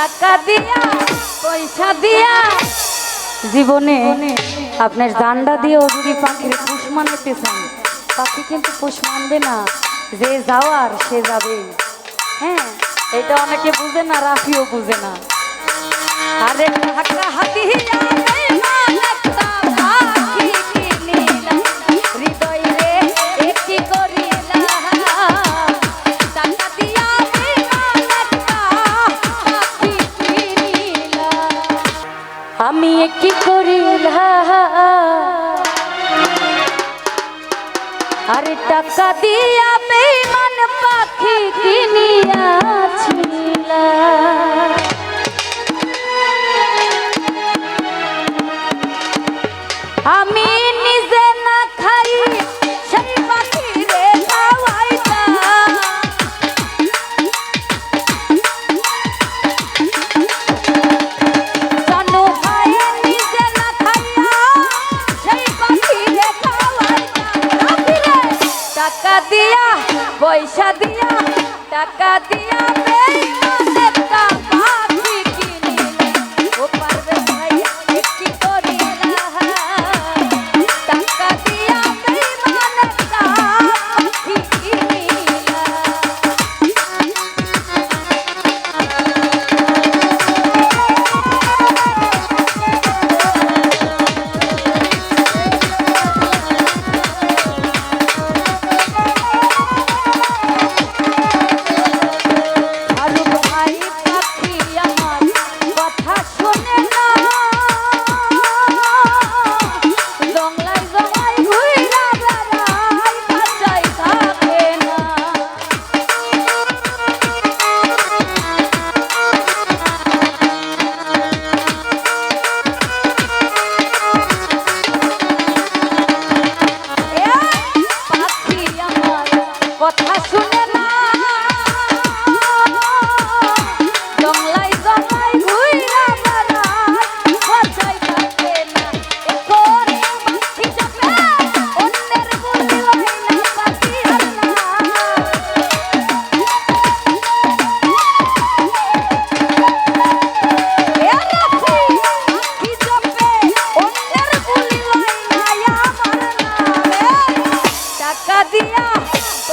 টাকা দিয়া, পয়সা দিয়া। জীবনে আপনার দান্ডা দিয়ে যদি পাখির পুষ মানাতে চান পাখি কিন্তু পুষ মানবে না। যে যাওয়ার, সে যাবে। হ্যাঁ এটা অনেকে বুঝে না, রাফিও বুঝে না। আরে টাকা হিয়া। টাকা দিয়া বেমান পাখি কিনিয়াছিল আমি টাকা দিয়া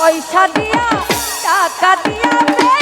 পয়সা দিয়া টাকা দিয়া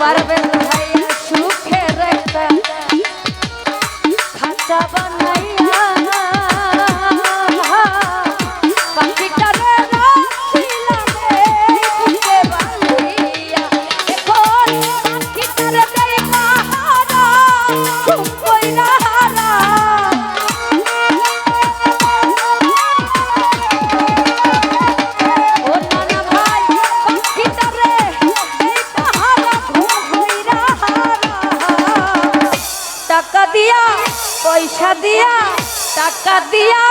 পারবে দিয়া টাকা দিয়া